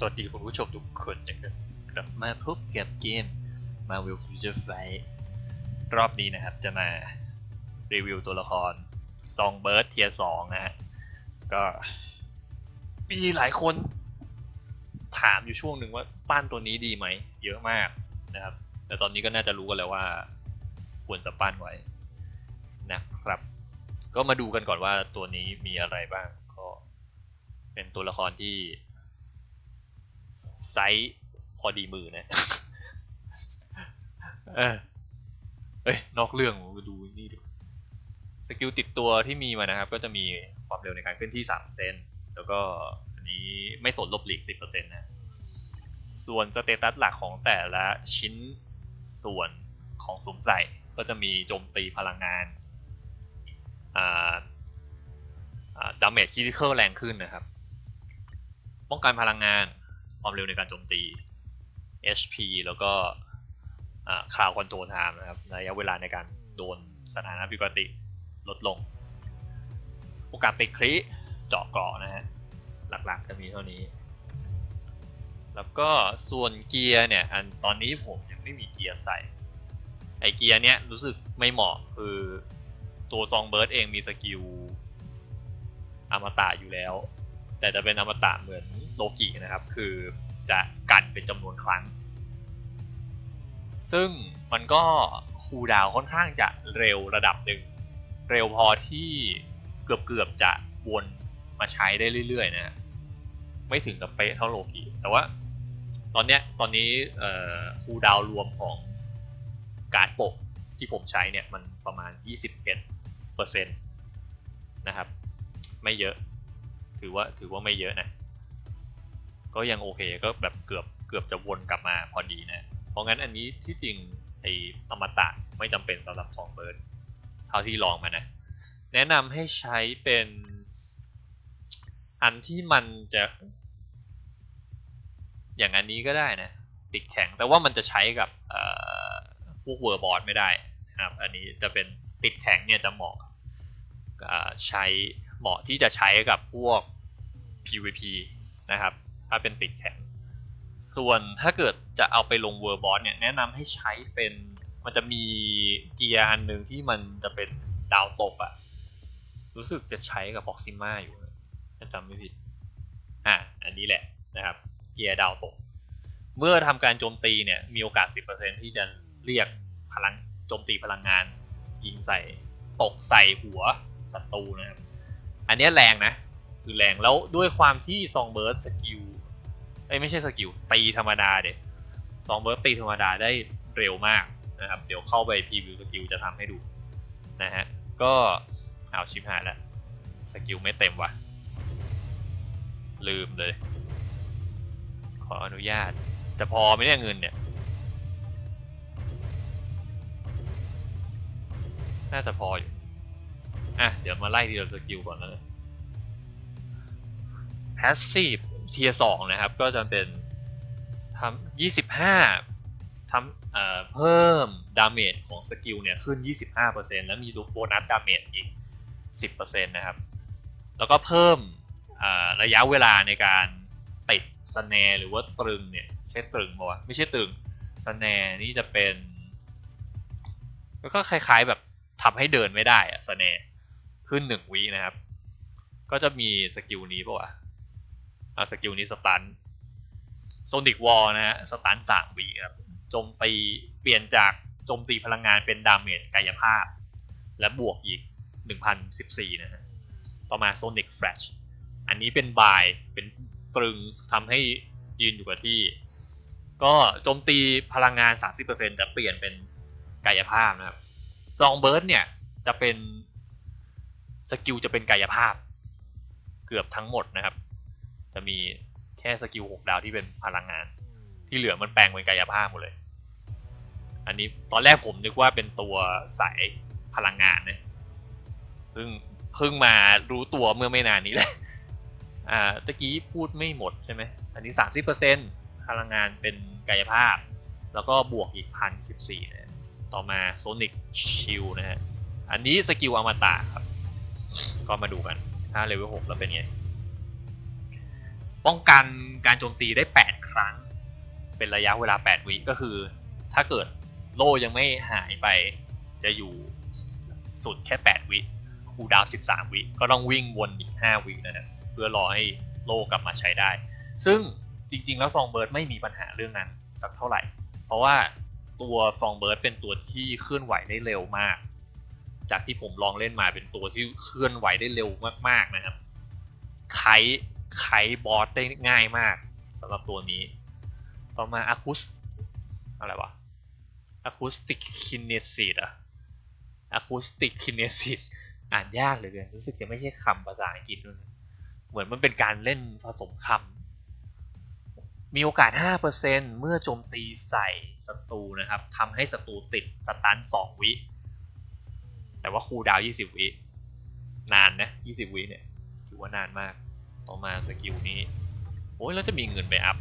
ตอนดีคุณผู้ชมทุกคนนะครับกลับมาพบกับเกม Marvel Future Fight รอบนี้นะครับจะมารีวิวตัวละครซองเบิร์ดเทียสองนะฮะก็มีหลายคนถามอยู่ช่วงหนึ่งว่าปั้นตัวนี้ดีไหม เยอะมากนะครับ แต่ตอนนี้ก็น่าจะรู้กันแล้วว่า ควรจะปั้นไว้นะครับ ก็มาดูกันก่อนว่าตัวนี้มีอะไรบ้าง ก็เป็นตัวละครที่ ไซส์พอดีมือนะ เออเอ้ยนอกเรื่องมาดูนี่ดูสกิลติดตัวที่มีมานะครับ ก็จะมีความเร็วในการเคลื่อนที่3เซนแล้วก็อันนี้ไม่สนลบหลีก10%นะ ส่วนสเตตัสหลักของแต่ละชิ้นส่วนของสวมใส่ก็จะมีโจมตีพลังงานอ่าดาเมจคิทิเคิลแรงขึ้นนะครับ ป้องกันพลังงาน ความเร็วในการโจมตี HP แล้วก็คราวคอนโทรลไทม์นะครับระยะเวลาในการโดนสถานะปกติลดลง โอกาสติดคริเจาะเกราะนะฮะ หลักๆจะมีเท่านี้ แล้วก็ส่วนเกียร์เนี่ย อันตอนนี้ผมยังไม่มีเกียร์ใส่ ไอเกียร์เนี้ยรู้สึกไม่เหมาะคือตัวซองเบิร์ดเองมีสกิลอมตะอยู่แล้ว แต่จะเป็นอมตะเหมือน โลกินะครับ คือจะกันเป็นจำนวนครั้ง ซึ่งมันก็คูดาวค่อนข้างจะเร็วระดับหนึ่ง เร็วพอที่เกือบเกือบๆจะวนมาใช้ได้เรื่อยๆนะไม่ถึงกับเป๊ะเท่าโลกิแต่ว่าตอนเนี้ยตอนนี้คูดาวรวมของการ์ดปกที่ผมใช้เนี่ยมันประมาณ 21%นะครับ ไม่เยอะ ถือว่าถือว่าไม่เยอะนะ ก็ยังโอเคก็แบบเกือบเกือบจะวนกลับมาพอดีนะ เพราะงั้นอันนี้ที่จริงไอ้อมตะไม่จำเป็นสำหรับสองเบิร์ดเท่าที่ลองมานะ แนะนำให้ใช้เป็นอันที่มันจะ อย่างอันนี้ก็ได้นะติดแข็งแต่ว่ามันจะใช้กับพวกเวอร์บอร์ดไม่ได้นะครับอันนี้จะเป็นติดแข็งเนี่ยจะเหมาะใช้เหมาะที่จะใช้กับพวก PVP นะครับ ถ้าเป็นติดแข็ง ส่วนถ้าเกิดจะเอาไปลงเวอร์บอสเนี่ยแนะนำให้ใช้เป็นมันจะมีเกียร์อันหนึ่งที่มันจะเป็นดาวตกอะรู้สึกจะใช้กับบ็อกซิม่าอยู่ถ้าจำไม่ผิด อะ อันนี้แหละนะครับ เกียร์ดาวตก เมื่อทำการโจมตีเนี่ย มีโอกาส 10%ที่จะเรียกพลังโจมตีพลังงาน ยิงใส่ตกใส่หัวศัตรูนะครับ อันนี้แรงนะ คือแรงแล้วด้วยความที่ซองเบิร์ดสกิล ไม่ใช่สกิลตีธรรมดาเด็ซองเบิร์ดตีธรรมดาได้เร็วมากนะครับ เดี๋ยวเข้าไปพรีวิวสกิลจะทำให้ดูนะฮะ ก็เอาชิปหายแล้วสกิลไม่เต็มว่ะ ลืมเลย ขออนุญาต จะพอไหมเนี่ยเงินเนี่ย น่าจะพออยู่ อะ เดี๋ยวมาไล่ทีละสกิลก่อนเลย passive เทียสองนะครับ ก็จะเป็นทำยี่สิบห้าทำเอ่อเพิ่มดาเมจของสกิลเนี่ยขึ้น 25%แล้วมีโบนัสดาเมจอีก 10%นะครับ แล้วก็เพิ่มระยะเวลาในการติดสแนร์หรือว่าตรึงเนี่ยใช่ตรึงปะวะไม่ใช่ตรึงสแนร์นี่จะเป็น ก็คล้ายๆแบบทำให้เดินไม่ได้อะสแนร์ขึ้นหนึ่งวินะครับ ก็จะมีสกิลนี้ปะวะ เอาสกิลนี้สตันโซนิกวอลนะฮะสตันสามวีครับโจมตีเปลี่ยนจากโจมตีพลังงานเป็นดาเมจกายภาพ และบวกอีก 1014 นะฮะต่อมาโซนิกแฟลชอันนี้เป็นบายเป็นตรึงทำให้ยืนอยู่กับที่ ก็โจมตีพลังงาน 30%จะเปลี่ยนเป็นกายภาพนะครับซองเบิร์ดเนี่ยจะเป็นสกิลจะเป็นกายภาพ เกือบทั้งหมดนะครับ จะมีแค่สกิลหกดาวที่เป็นพลังงาน ที่เหลือมันแปลงเป็นกายภาพหมดเลย อันนี้ตอนแรกผมนึกว่าเป็นตัวสายพลังงานเนี่ยเพิ่งเพิ่งมารู้ตัวเมื่อไม่นานนี้แหละ อ่าตะกี้พูดไม่หมดใช่ไหม อันนี้สามสิบเปอร์เซ็นพลังงานเป็นกายภาพ แล้วก็บวกอีกพันสิบสี่นะต่อมาโซนิกชิลนะฮะ อันนี้สกิลอมตะครับ ก็มาดูกัน ถ้าเลเวลหกแล้วเป็นไง ป้องกันการโจมตีได้ 8 ครั้ง เป็นระยะเวลา 8 วิก็คือ ถ้าเกิดโล่ยังไม่หายไปจะอยู่สุดแค่ 8 วิคูดาว 13 วิก็ต้องวิ่งวนอีก 5 วินะฮะเพื่อรอให้โล่กลับมาใช้ได้ ซึ่งจริง ๆ แล้วซองเบิร์ดไม่มีปัญหาเรื่องนั้นสักเท่าไหร่ เพราะว่าตัวซองเบิร์ดเป็นตัวที่เคลื่อนไหวได้เร็วมาก จากที่ผมลองเล่นมาเป็นตัวที่เคลื่อนไหวได้เร็วมากๆนะครับไค ไคบอสได้ง่ายมากสำหรับตัวนี้ ต่อมาอะคูสอะไรวะอะคูสติกคินเนซิสอะอะคูสติกคินเนซิสอ่านยากเหลยเกินรู้สึกจะไม่ใช่คำภาษาอังกฤษด้วยเหมือนมันเป็นการเล่นผสมคำมีโอกาส 5%เมื่อโจมตีใส่ศัตรูนะครับทำให้ศัตรูติดสตัน 2 วิ แต่ว่าคูลดาวน์20 วิ นานนะ 20 วิเนี่ย ถือว่านานมาก ต่อมาสกิลนี้ โอ้ยแล้วจะมีเงินไปอัพ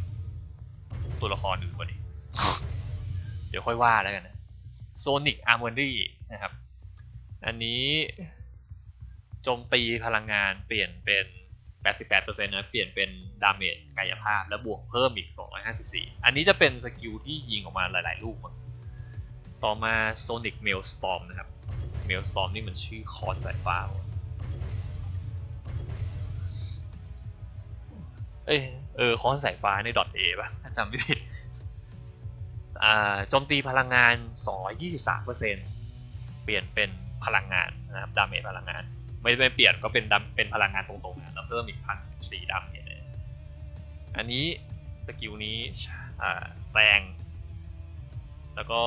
ตัวละครอื่นกว่านี้เดี๋ยวค่อยว่าแล้วกันนะโซนิกอาร์มอนดี้นะครับ อันนี้โจมตีพลังงานเปลี่ยนเป็น 88%นะ เปลี่ยนเป็นดาเมจกายภาพ และบวกเพิ่มอีก 254 อันนี้จะเป็นสกิลที่ยิงออกมาหลาย ๆ ลูก ต่อมา Sonic Maelstrom นะครับ Maelstrom นี่มันชื่อคอนสายฟ้า เอ้ยเออคอนสายฟ้าใน .a ป่ะถ้าจำไม่ผิดอ่าโจมตีพลังงาน 223%เปลี่ยนเป็นพลังงานนะครับดาเมจพลังงาน ไม่ไม่เปลี่ยนก็เป็นดาเป็นพลังงานตรงๆนะแล้วเพิ่มอีกพันสิบสี่ดาเมจเลยอันนี้สกิลนี้อ่าแรง แล้วก็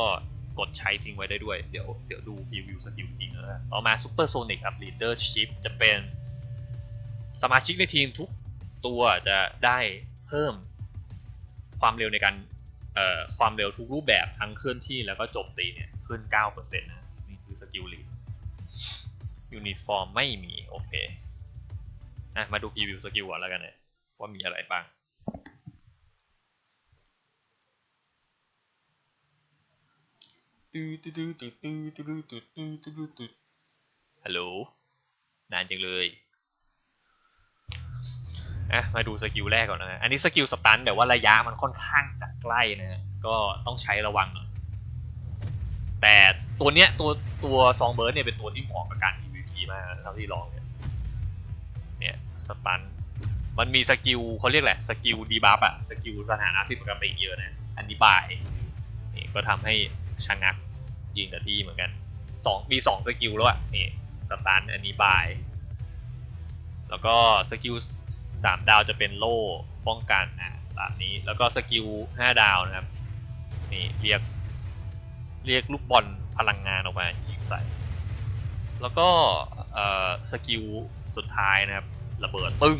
กดใช้ทิ้งไว้ได้ด้วย เดี๋ยวเดี๋ยวดูรีวิวสกิลจริงนะต่อมา Super Sonic ครับ Leadership จะเป็นสมาชิกในทีมทุก ตัวจะได้เพิ่มความเร็วในการเอ่อความเร็วทุกรูปแบบทั้งเคลื่อนที่แล้วก็โจมตีเนี่ยขึ้น 9%นะนี่คือสกิลลีดยูนิฟอร์มไม่มี โอเคอะมาดูรีวิวสกิลก่อนแล้วกันนะว่ามีอะไรบ้าง ฮัลโหล นานจังเลย อะมาดูสกิลแรกก่อนนะอันนี้สกิลสตันแต่ว่าระยะมันค่อนข้างจะใกล้นะก็ต้องใช้ระวังหน่อยแต่ตัวเนี้ยตัวตัวซองเบิร์ดเนี่ยเป็นตัวที่เหมาะกับการ PVP มากเท่าที่ลองเนี่ยเนี่ยสตันมันมีสกิลเขาเรียกแหละสกิลดีบัฟอะสกิลสถานะที่ปกติเยอะนะอันนี้บายนี่ก็ทำให้ชะงักยิงแต่ที่เหมือนกันสองมีสองสกิลแล้วอะนี่สตันอันนี้บาย แล้วก็สกิล สามดาวจะเป็นโล่ป้องกันอะตามนี้แล้วก็สกิลห้าดาวนะครับนี่เรียกเรียกลูกบอลพลังงานออกมายิงใส่ แล้วก็เอ่อสกิลสุดท้ายนะครับ ระเบิดปึ้ง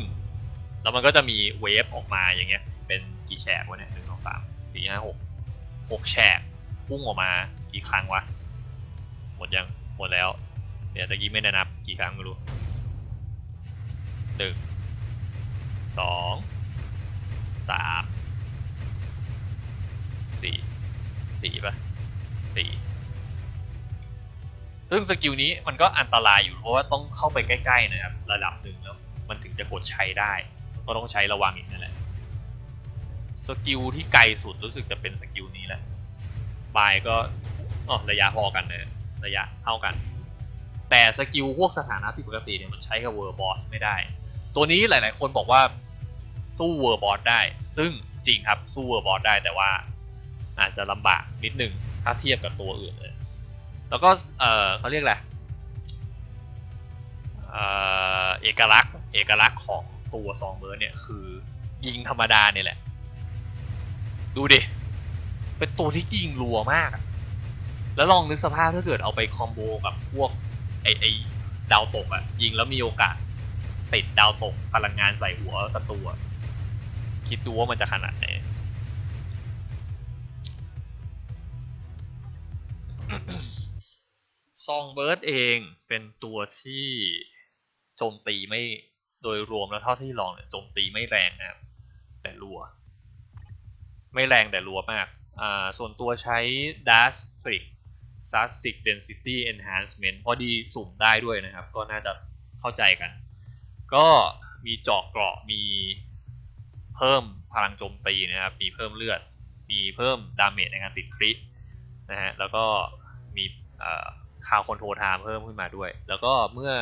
แล้วมันก็จะมีเวฟออกมาอย่างเงี้ย เป็นกี่แฉกวะเนี่ยหนึ่งสองสามสี่ห้าหกหกแฉกพุ่งออกมากี่ครั้งวะ หมดยังหมดแล้ว เดี๋ยวตะกี้ไม่ได้นับกี่ครั้งไม่รู้หนึ่ง สองสามสี่สี่ปะสี่ซึ่งสกิลนี้มันก็อันตรายอยู่เพราะว่าต้องเข้าไปใกล้ๆนะครับระดับหนึ่งแล้วมันถึงจะกดใช้ได้ ก็ต้องใช้ระวังอีกนั่นแหละสกิลที่ไกลสุดรู้สึกจะเป็นสกิลนี้แหละบายก็อ๋อระยะพอกันเลยระยะเท่ากัน แต่สกิลพวกสถานะที่ปกติเนี่ยมันใช้กับเวอร์บอสไม่ได้ ตัวนี้หลาย ๆ คนบอกว่า สู้เวอร์บอสได้ ซึ่งจริงครับสู้เวอร์บอสได้แต่ว่า อาจจะลำบากนิดนึงถ้าเทียบกับตัวอื่นเลย แล้วก็เออเขาเรียกแหละเออเอกลักษณ์เอกลักษณ์ของตัวซองเบอร์เนี่ยคือยิงธรรมดาเนี่ยแหละ ดูดิ เป็นตัวที่ยิงรัวมาก แล้วลองนึกสภาพถ้าเกิดเอาไปคอมโบกับพวกไอไอดาวตกอะยิงแล้วมีโอกาสติดดาวตกพลังงานใส่หัวศัตรู คิดดูว่ามันจะขนาดไหนซองเบิร์ดเองเป็นตัวที่โจมตีไม่โดยรวมแล้วเท่าที่ลองเนี่ยโจมตีไม่แรงนะครับแต่รัว ไม่แรงแต่รัวมากอ่าส่วนตัวใช้ Dash Trick s a t i c Density Enhancement พอดีสุ่มได้ด้วยนะครับ ก็น่าจะเข้าใจกัน ก็มีเจาะเกราะมี เพิ่มพลังโจมตีนะครับ มีเพิ่มเลือด มีเพิ่มดาเมจในการติดครินะฮะ แล้วก็มีคาวคอนโทรลไทม์เพิ่มขึ้นมาด้วย แล้วก็เมื่อ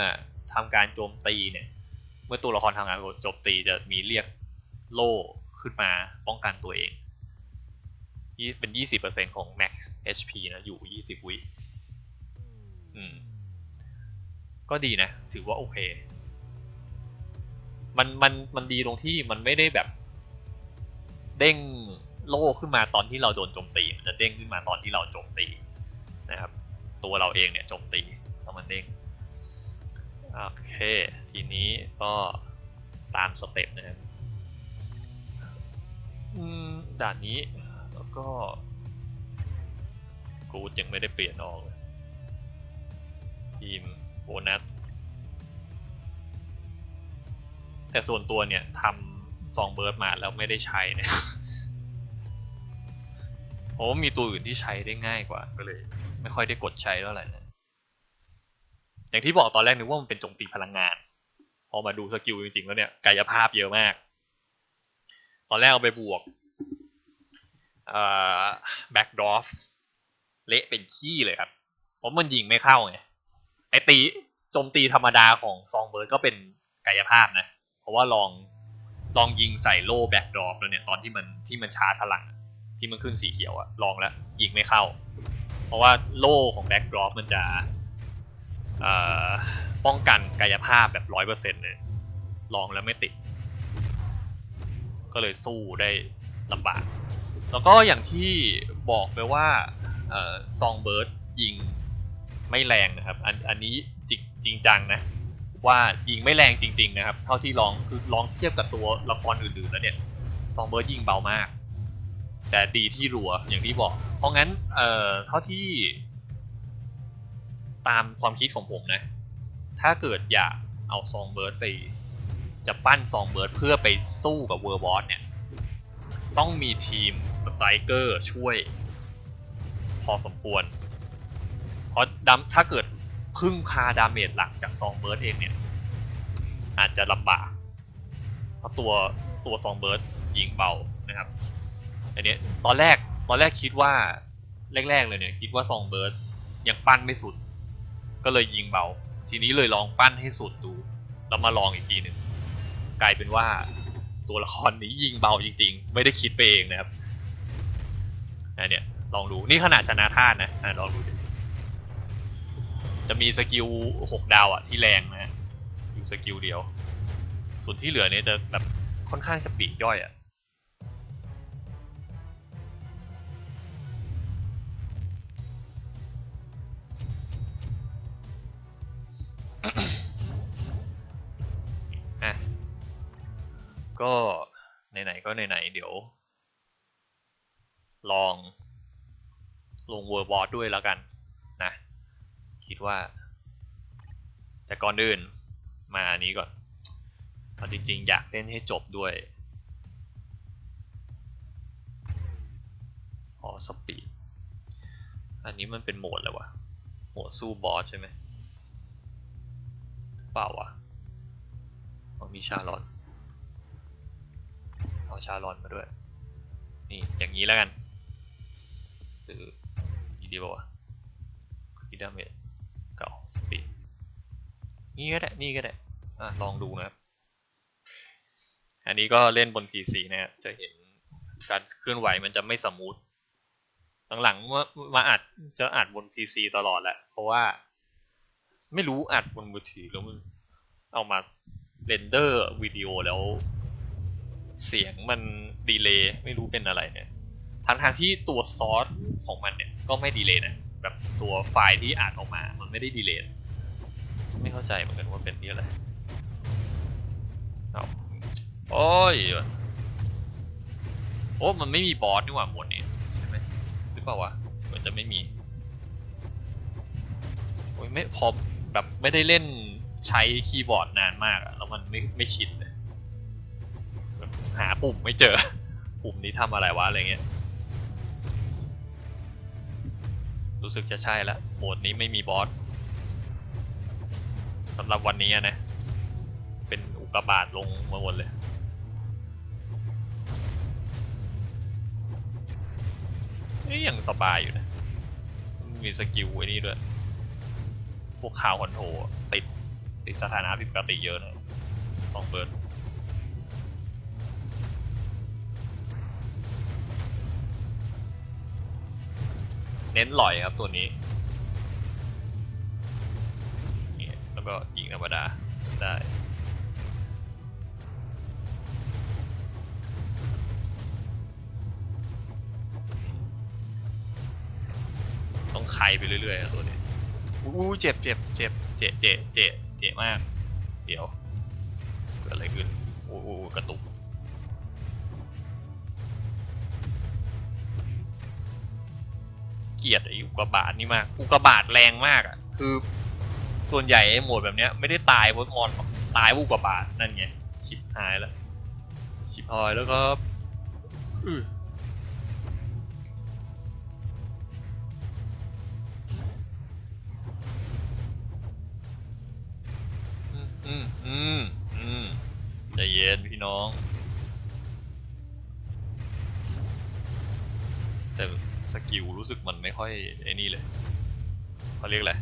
ทำการโจมตีเนี่ย เมื่อตัวละครทำงานโจมตีจะมีเรียกโล่ขึ้นมาป้องกันตัวเอง เป็น 20%ของ max HP นะ อยู่ 20 วิอืม ก็ดีนะ ถือว่าโอเค มันมันมันดีตรงที่มันไม่ได้แบบ เด้งโล่ขึ้นมาตอนที่เราโดนโจมตี มันจะเด้งขึ้นมาตอนที่เราโจมตีนะครับ ตัวเราเองเนี่ยโจมตีแล้วมันเด้งโอเค ทีนี้ก็ตามสเต็ปนะครับด่านนี้แล้วก็กูดยังไม่ได้เปลี่ยนออกเลยทีมโบนัสแต่ส่วนตัวเนี่ยทำ ซองเบิร์ดมาแล้วไม่ได้ใช้เนี่ยเพราะว่ามีตัวอื่นที่ใช้ได้ง่ายกว่าก็เลย ไม่ค่อยได้กดใช้เท่าไหร่นะอย่างที่บอกตอนแรกนึกว่ามันเป็นโจมตีพลังงาน พอมาดูสกิลจริงๆแล้วเนี่ยกายภาพเยอะมาก ตอนแรกเอาไปบวกแบ็กดอฟเละเป็นขี้เลยครับ เพราะมันยิงไม่เข้าไงไอตีโจมตีธรรมดาของซองเบิร์ดก็เป็นกายภาพนะ เพราะว่าลอง ลองยิงใส่โล่แบ็กดรอปแล้วเนี่ยตอนที่มันที่มันชาร์จพลัง ที่มันขึ้นสีเขียวอะลองแล้วยิงไม่เข้า เพราะว่าโล่ของแบ็กดรอปมันจะป้องกันกายภาพแบบร้อยเปอร์เซ็นต์เลยลองแล้วไม่ติด ก็เลยสู้ได้ลำบาก แล้วก็อย่างที่บอกไปว่าซองเบิร์ดยิงไม่แรงนะครับ อันอันนี้จริงจริงจังนะ ว่ายิงไม่แรงจริง ๆ นะครับ เท่าที่ลองคือลองเทียบกับตัวละครอื่นๆแล้วเนี่ยซองเบิร์ดยิงเบามาก แต่ดีที่รัวอย่างที่บอก เพราะงั้นเอ่อเท่าที่ ตามความคิดของผมนะ ถ้าเกิดอยากเอาซองเบิร์ดไปจะปั้นซองเบิร์ดเพื่อไปสู้กับเวอร์บอสเนี่ยต้องมีทีมสไตรเกอร์ช่วย พอสมควร เพราะดัมถ้าเกิด พึ่งพาดาเมจหลักจากซองเบิร์ดเองเนี่ย อาจจะลำบากเพราะตัวตัวซองเบิร์ดยิงเบานะครับอันนี้ตอนแรกตอนแรกคิดว่าแรกๆเลยเนี่ยคิดว่าซองเบิร์ดยังปั้นไม่สุด ก็เลยยิงเบา ทีนี้เลยลองปั้นให้สุดดู แล้วมาลองอีกทีหนึ่งกลายเป็นว่าตัวละครนี้ยิงเบาจริง ๆ ไม่ได้คิดไปเองนะครับอันเนี้ยลองดูนี่ขนาดชนะท่านนะอะลองดูดิ จะมีสกิลหกดาวอะที่แรงนะฮะอยู่สกิลเดียว ส่วนที่เหลือเนี่ยจะแบบค่อนข้างจะปีกย่อยอะอะก็ไหนๆก็ไหนๆเดี๋ยว ลองลงเวอร์บอสด้วยแล้วกัน คิดว่า แต่ก่อนอื่นมาอันนี้ก่อนเอาจริงๆ อยากเล่นให้จบด้วยอ๋อสปีด อันนี้มันเป็นโหมดอะไรวะโหมดสู้บอสใช่ไหมเปล่าวะอ๋อมีชาลอนเอาชาลอนมาด้วย นี่อย่างนี้แล้วกัน หรืออีดีป่าวะอีดาเมจ เก่าสปีดนี่ก็ได้นี่ก็ได้อะลองดูนะครับ อันนี้ก็เล่นบน PC นะฮะจะเห็นการเคลื่อนไหวมันจะไม่สมูทหลังๆมามาอัดจะอัดบน PC ตลอดแหละ เพราะว่าไม่รู้อัดบนมือถือแล้วมันเอามาเรนเดอร์วิดีโอแล้วเสียงมันดีเลย์ไม่รู้เป็นอะไรเนี่ยทางทางๆที่ตัวซอสของมันเนี่ยก็ไม่ดีเลย์นะ แบบตัวไฟล์ที่อ่านออกมา มันไม่ได้ดีเลยไม่เข้าใจเหมือนกันว่าเป็นที่อะไรเอาโอ้ยโอ้มันไม่มีบอสนี่หว่าหมวดนี้ใช่ไหมหรือเปล่าวะเหมือนจะไม่มีโอ้ยไม่พอแบบไม่ได้เล่นใช้คีย์บอร์ดนานมากอะแล้วมันไม่ไม่ชินเลยหาปุ่มไม่เจอ ปุ่มนี้ทำอะไรวะอะไรเงี้ย รู้สึกจะใช่ละโหมดนี้ไม่มีบอสสำหรับวันนี้นะ เป็นอุกบาทลงมาหมดเลยนี่ยังสบายอยู่นะ มีสกิลไอ้นี่ด้วย พวกข่าวคอนโทรติด ติดสถานะผิดปกติเยอะนะสองเบิร์น เน้นหล่อยครับตัวนี้นี่แล้วก็ยิงธรรมดาได้ต้องไคไปเรื่อยๆอะตัวนี้อู้เจ็บเจ็บเจ็บเจ็บเจ็บเจ็บเจ็บมาก เดี๋ยวเกิดอะไรขึ้นอู้อู้กระตุก เกลียดไอ้อุกกาบาตนี่มาก อุกกาบาตแรงมากอะ คือ ส่วนใหญ่ไอ้โหมดแบบเนี้ยไม่ได้ตายเพราะมอนตายเพราะอุกกาบาตนั่นไงชิบหายแล้วชิบหายแล้วครับอืออืมอืมอืมอืมใจเย็นพี่น้อง กิลรู้สึกมันไม่ค่อยไอ้นี่เลยเขาเรียกอะไร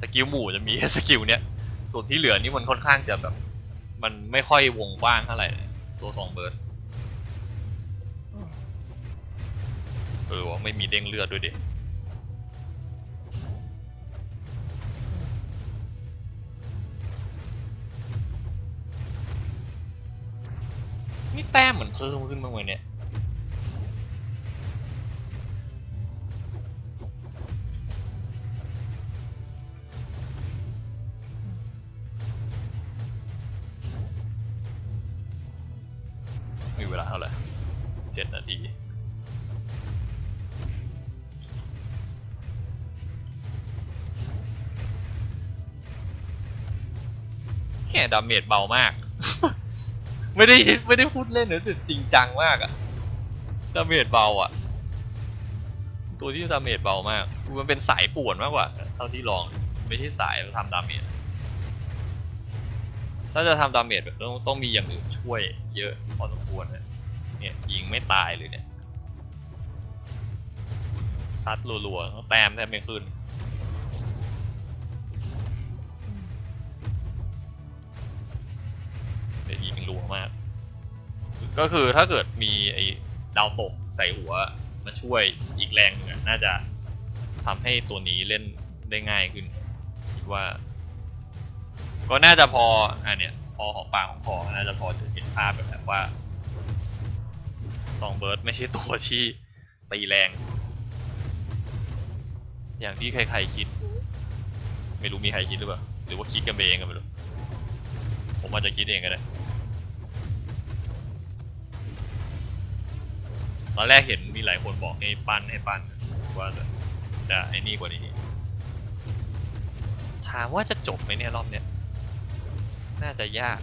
สกิลหมู่จะมีแค่สกิลเนี้ยส่วนที่เหลือนี่มันค่อนข้างจะแบบ มันไม่ค่อยวงกว้างเท่าไหร่ตัวสองเบิร์ดเออว่าไม่มีเด้งเลือดด้วยเด็กนี่แต้มเหมือนเพิ่มขึ้นบ้างไหมเนี่ย แค่ดาเมจเบามาก ไม่ได้ไม่ได้พูดเล่นนะแต่จริงจังมากอะดาเมจเบาอะตัวที่ดาเมจเบามากมันเป็นสายป่วนมากกว่า เท่าที่ลองไม่ใช่สายทำดาเมจถ้าจะทำดาเมจต้องต้องมีอย่างอื่นช่วยเยอะพอสมควรนะเนี่ยยิงไม่ตายเลยเนี่ยซัดรัวๆแต้มแทบไม่ขึ้น รัวมาก ก็คือถ้าเกิดมีไอ้ดาวตกใส่หัวมาช่วยอีกแรงหนึงอะน่าจะทำให้ตัวนี้เล่นได้ง่ายขึ้นคิดว่า ก็น่าจะพออะเนี่ยพอของปากของคอน่าจะพอจะเห็นภาพแบบแบบว่าซองเบิร์ดไม่ใช่ตัวที่ตีแรง อย่างที่ใครๆคิด ไม่รู้มีใครคิดหรือเปล่า หรือว่าคิดกันเองก็ไม่รู้ผมอาจจะคิดเองก็ได้ อนแรกเห็นมีหลายคนบอกให้ปั้นให้ปั้นว่าจะจะไอ้นี่กว่านี้ ถามว่าจะจบไหมเนี่ยรอบเนี้ย น่าจะยาก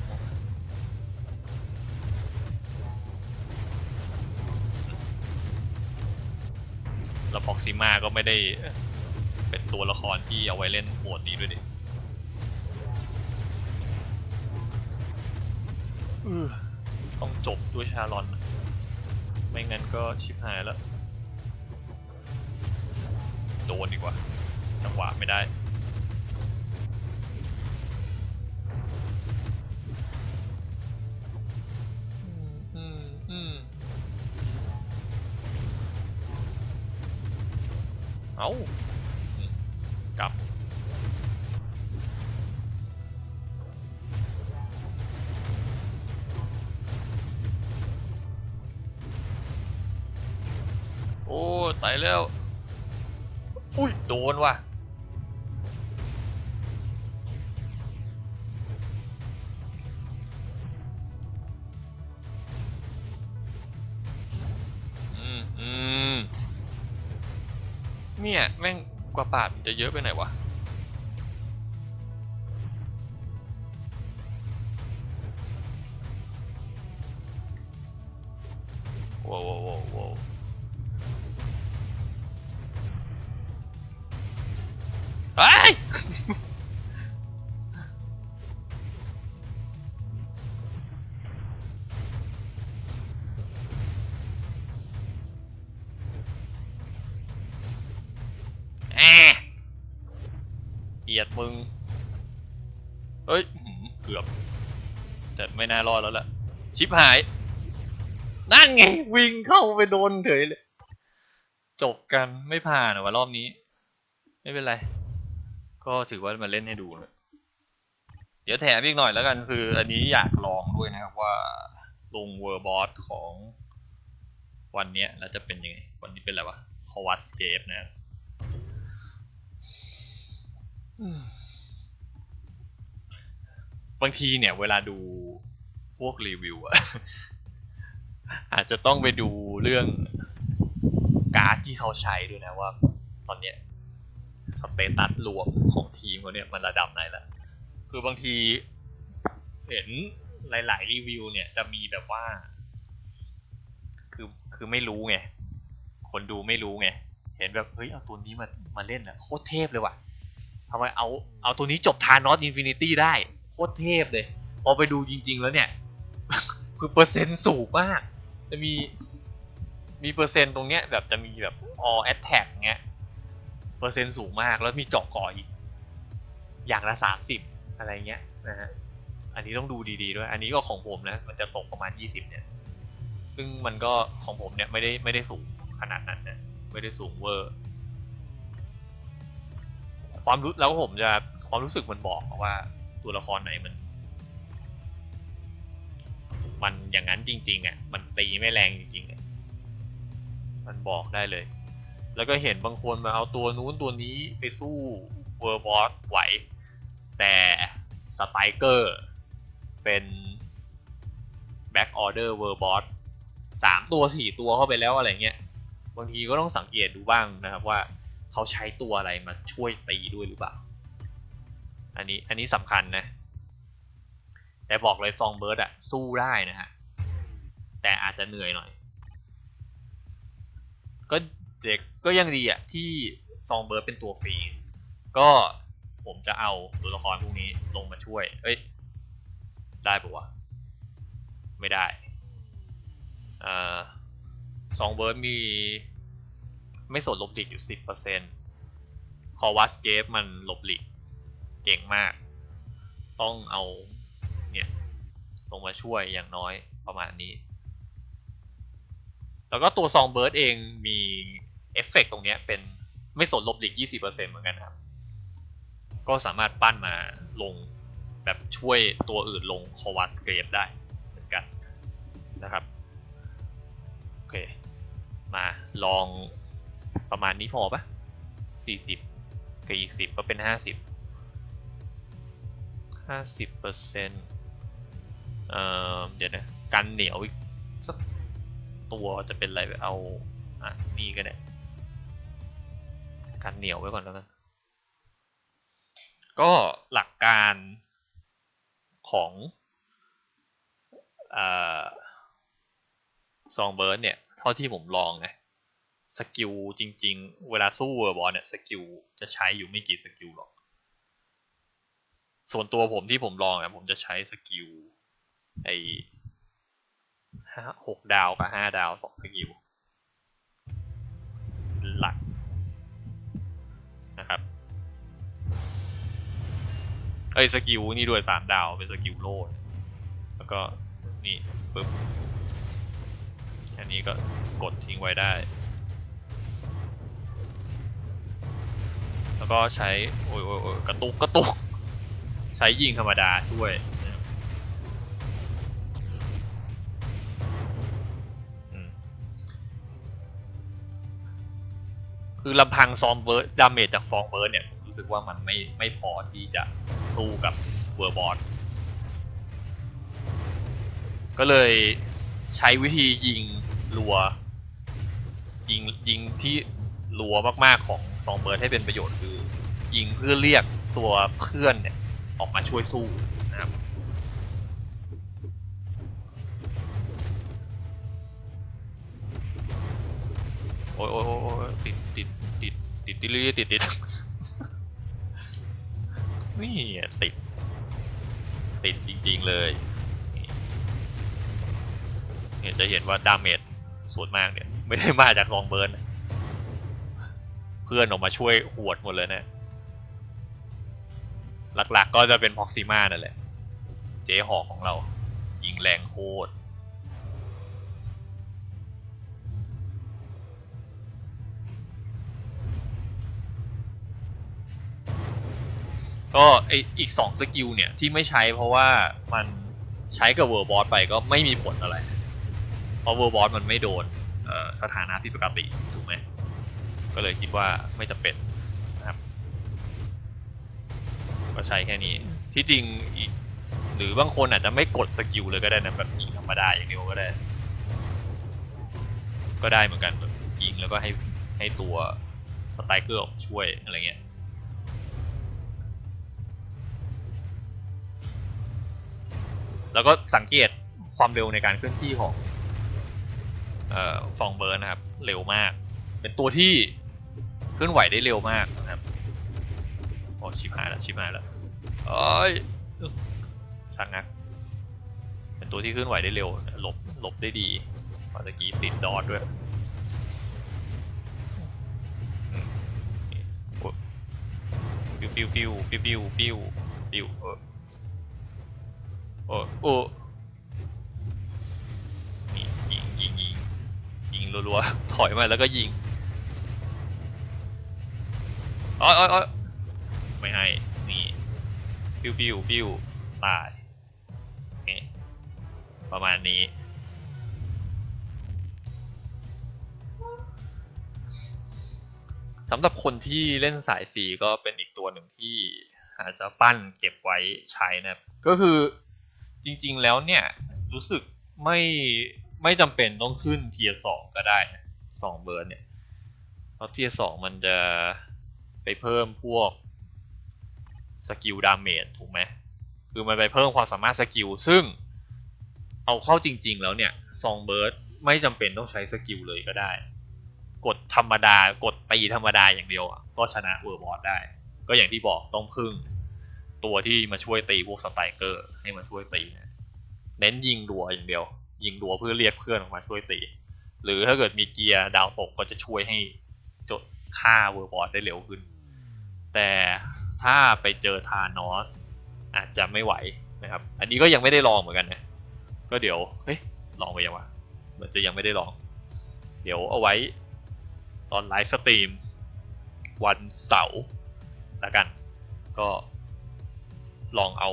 แล้วพ็อกซิมาก็ไม่ได้เป็นตัวละครที่เอาไว้เล่นโหมดนี้ด้วยดิเออต้องจบด้วยชาลอน ไม่งั้นก็ชิบหายแล้ว โดนดีกว่า จังหวะไม่ได้อืมอืมเอา แล้ว อุ้ย โดนว่ะ อืมอืมเนี่ย แม่งกว่าบาทมันจะเยอะไปไหนวะโว้วโว้วโว้ เฮ้ยอแหมเกลียดมึง เฮ้ย เกือบ แต่ไม่น่ารอดแล้วล่ะ ชิบหาย นั่นไง วิ่งเข้าไปโดนเฉยเลย จบกันไม่ผ่านว่ะรอบนี้ ไม่เป็นไร ก็ถือว่ามาเล่นให้ดูเลยเดี๋ยวแถมอีกหน่อยแล้วกันคือ อันนี้อยากลองด้วยนะครับว่าลงเวอร์บอสของวันนี้แล้วจะเป็นยังไง วันนี้เป็นอะไรวะคอวัสเกปนะครับบางทีเนี่ย เวลาดูพวกรีวิวอะอาจจะต้องไปดูเรื่องการ์ดที่เขาใช้ด้วยนะว่า ตอนเนี้ย สเตตัสรวมของทีมเขาเนี่ยมันระดับไหนละคือบางทีเห็นหลาย ๆ รีวิวเนี่ยจะมีแบบว่า คือคือไม่รู้ไง คนดูไม่รู้ไง เห็นแบบเฮ้ยเอาตัวนี้มามาเล่นอะโคตรเทพเลยว่ะทำไมเอาเอาตัวนี้จบทานอสอินฟินิตี้ได้โคตรเทพเลย พอไปดูจริง ๆ แล้วเนี่ย คือเปอร์เซ็นต์สูงมาก จะมีมีเปอร์เซ็นต์ตรงเนี้ยแบบจะมีแบบ all attack เงี้ย เปอร์เซ็นต์สูงมาก แล้วมีเจาะก่ออีก อย่างละสามสิบอะไรเงี้ยนะฮะ อันนี้ต้องดูดีๆด้วย อันนี้ก็ของผมนะ มันจะตกประมาณยี่สิบเนี่ย ซึ่งมันก็ของผมเนี่ยไม่ได้ไม่ได้สูงขนาดนั้นนะ ไม่ได้สูงเวอร์ ความรู้แล้วผมจะความรู้สึกมันบอกว่าตัวละครไหนมัน มันอย่างนั้นจริง ๆอะ มันตีไม่แรงจริงๆอะมันบอกได้เลย แล้วก็เห็นบางคนมาเอาตัวนู้นตัวนี้ไปสู้เวอร์บอสไหว แต่สไตรเกอร์เป็นแบ็กออเดอร์เวอร์บอสสามตัวสี่ตัวเข้าไปแล้วอะไรเงี้ย บางทีก็ต้องสังเกตดูบ้างนะครับว่าเขาใช้ตัวอะไรมาช่วยตีด้วยหรือเปล่า อันนี้อันนี้สำคัญนะ แต่บอกเลยซองเบิร์ดอะสู้ได้นะฮะ แต่อาจจะเหนื่อยหน่อย ก็ ด็กก็ยังดีอะที่ซองเบิร์ดเป็นตัวฟรี ก็ผมจะเอาตัวละครพวกนี้ลงมาช่วย เอ้ย ได้ปะวะ ไม่ได้อ่าซองเบิร์ดมี ไม่สนลบหลีกอยู่สิบเปอร์เซ็นต์คอวัสเกฟมันลบหลีกเก่งมาก ต้องเอาเนี่ยลงมาช่วยอย่างน้อยประมาณนี้ แล้วก็ตัวซองเบิร์ดเองมี เอฟเฟกตรงเนี้ยเป็นไม่สนลบหลีก 20%เหมือนกันครับ ก็สามารถปั้นมาลงแบบช่วยตัวอื่นลงคอวัสเกรฟได้เหมือนกันนะครับ โอเค มาลองประมาณนี้พอปะ40กับอีก 10 ก็เป็น 50 50เปอร์เซ็นต์เอ่อเดี๋ยวนะ กันเหนียวอีกสักตัวจะเป็นอะไรเอาอะนี่ก็ได้ กันเหนียวไว้ก่อนแล้วกันก็หลักการของซองเบิร์ดเนี่ย เท่าที่ผมลองไงสกิลจริง ๆ เวลาสู้เวอร์บอลเนี่ยสกิลจะใช้อยู่ไม่กี่สกิลหรอก ส่วนตัวผมที่ผมลองอะผมจะใช้สกิลไอห้หกดาวกับห้าดาวสองสกิลหลัก เอ้ยสกิลนี่ด้วยสามดาวเป็นสกิลโลดแล้วก็นี่ปึ๊บอันนี้ก็กดทิ้งไว้ได้ แล้วก็ใช้โอ้ยโอ้ยโอ้ยกระตุกกระตุกใช้ยิงธรรมดาช่วยคือลำพังซอมเบิร์ดดาเมจจากฟองเบิร์ดเนี่ย รู้สึกว่ามันไม่ไม่พอที่จะสู้กับเวอร์บอสก็เลยใช้วิธียิงรัว ยิงยิงที่รัวมากๆของซองเบิร์ดให้เป็นประโยชน์คือ ยิงเพื่อเรียกตัวเพื่อนเนี่ยออกมาช่วยสู้นะครับโอ้ยโอ้ยโอ้ยโอ้ยติดติดติดติดติดติดติดติด นี่ติด ติดจริง ๆ เลยนี่เนี่ยจะเห็นว่าดาเมจส่วนมากเนี่ย ไม่ได้มาจากซองเบิร์นเพื่อนออกมาช่วยหวดหมดเลยเนะหลักๆก็จะเป็นพ็อกซิมานั่นแหละ เจ๊หอกของเรา ยิงแรงโคตร ก็ไออีกสองสกิลเนี่ยที่ไม่ใช้เพราะว่ามันใช้กับเวอร์บอสไปก็ไม่มีผลอะไร เพราะเวอร์บอสมันไม่โดนสถานะที่ปกติถูกไหมก็เลยคิดว่าไม่จำเป็นนะครับก็ใช้แค่นี้ที่จริงอีกหรือบางคนอาจจะไม่กดสกิลเลยก็ได้นะแบบยิงธรรมดาอย่างเดียวก็ได้ ก็ได้เหมือนกันแบบยิงแล้วก็ให้ให้ตัวสไตรเกอร์ช่วยอะไรเงี้ย แล้วก็สังเกตความเร็วในการเคลื่อนที่ของเอ่อฟองเบิร์นนะครับ เร็วมาก เป็นตัวที่เคลื่อนไหวได้เร็วมากนะครับโอ้ชิบหายแล้วชิบหายแล้วเอ้ยช่างนักเป็นตัวที่เคลื่อนไหวได้เร็วหลบหลบได้ดีพอตะกี้ติดดอทด้วยปิ้วปิ้วปิ้วปิ้วปิ้วปิ้วปิ้วเออ โอ้โอ้ยิงยิงยิงยิงรัวๆถอยมาแล้วก็ยิงอ้อยอ้อยอ้อยไม่ให้ นี่ปิ้วปิ้วปิ้วตายประมาณนี้ สำหรับคนที่เล่นสายสีก็เป็นอีกตัวหนึ่งที่อาจจะปั้นเก็บไว้ใช้นะครับ ก็คือ จริงๆแล้วเนี่ย รู้สึกไม่ไม่จำเป็นต้องขึ้นเทียสองก็ได้นะสองเบิร์เนี่ย เพราะเทียสองมันจะไปเพิ่มพวกสกิลดาเมจถูกไหมคือมันไปเพิ่มความสามารถสกิลซึ่งเอาเข้าจริง ๆ แล้วเนี่ยซองเบิร์ดไม่จำเป็นต้องใช้สกิลเลยก็ได้ กดธรรมดากดตีธรรมดาอย่างเดียวอะก็ชนะเวอร์บอสได้ ก็อย่างที่บอกต้องพึ่ง ตัวที่มาช่วยตีพวกสไตรเกอร์ ให้มาช่วยตีเน้นยิงดัวอย่างเดียว ยิงดัวเพื่อเรียกเพื่อนออกมาช่วยตี หรือถ้าเกิดมีเกียร์ดาวตกก็จะช่วยให้จดฆ่าเวอร์บอสได้เร็วขึ้น แต่ถ้าไปเจอทานอสอาจจะไม่ไหวนะครับ อันนี้ก็ยังไม่ได้ลองเหมือนกันนะ ก็เดี๋ยวเฮ้ยลองไปยังวะเหมือนจะยังไม่ได้ลอง เดี๋ยวเอาไว้ตอนไลฟ์สตรีมวันเสาร์แล้วกัน ก็ ลองเอา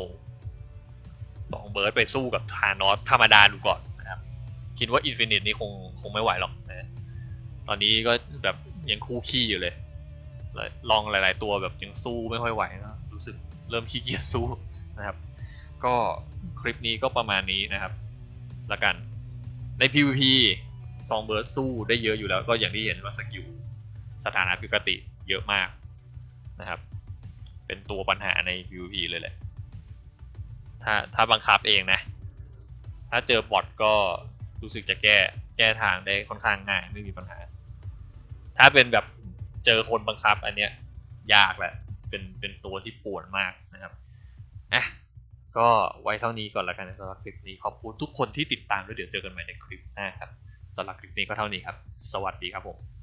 สองเบิร์ดไปสู้กับทานอสธรรมดาดูก่อนนะครับ คิดว่าอินฟินิตนี่คงคงไม่ไหวหรอกนะตอนนี้ก็แบบยังคู่ขี้อยู่เลย ลองหลาย ๆ ตัวแบบยังสู้ไม่ค่อยไหวนะรู้สึกเริ่มขี้เกียจสู้นะครับ ก็คลิปนี้ก็ประมาณนี้นะครับ ละกันใน PVP ซองเบิร์ดสู้ได้เยอะอยู่แล้วก็อย่างที่เห็นว่าสกิลสถานะปกติเยอะมากนะครับ เป็นตัวปัญหาใน PVP เลยแหละ ถ้าถ้าบังคับเองนะ ถ้าเจอบอทก็รู้สึกจะแก้แก้ทางได้ค่อนข้างง่ายไม่มีปัญหา ถ้าเป็นแบบเจอคนบังคับอันเนี้ยยากแหละเป็นเป็นตัวที่ปวดมากนะครับอะก็ไว้เท่านี้ก่อนละกันสำหรับคลิปนี้ขอบคุณทุกคนที่ติดตามด้วยเดี๋ยวเจอกันใหม่ในคลิปหน้าครับสำหรับคลิปนี้ก็เท่านี้ครับ สวัสดีครับผม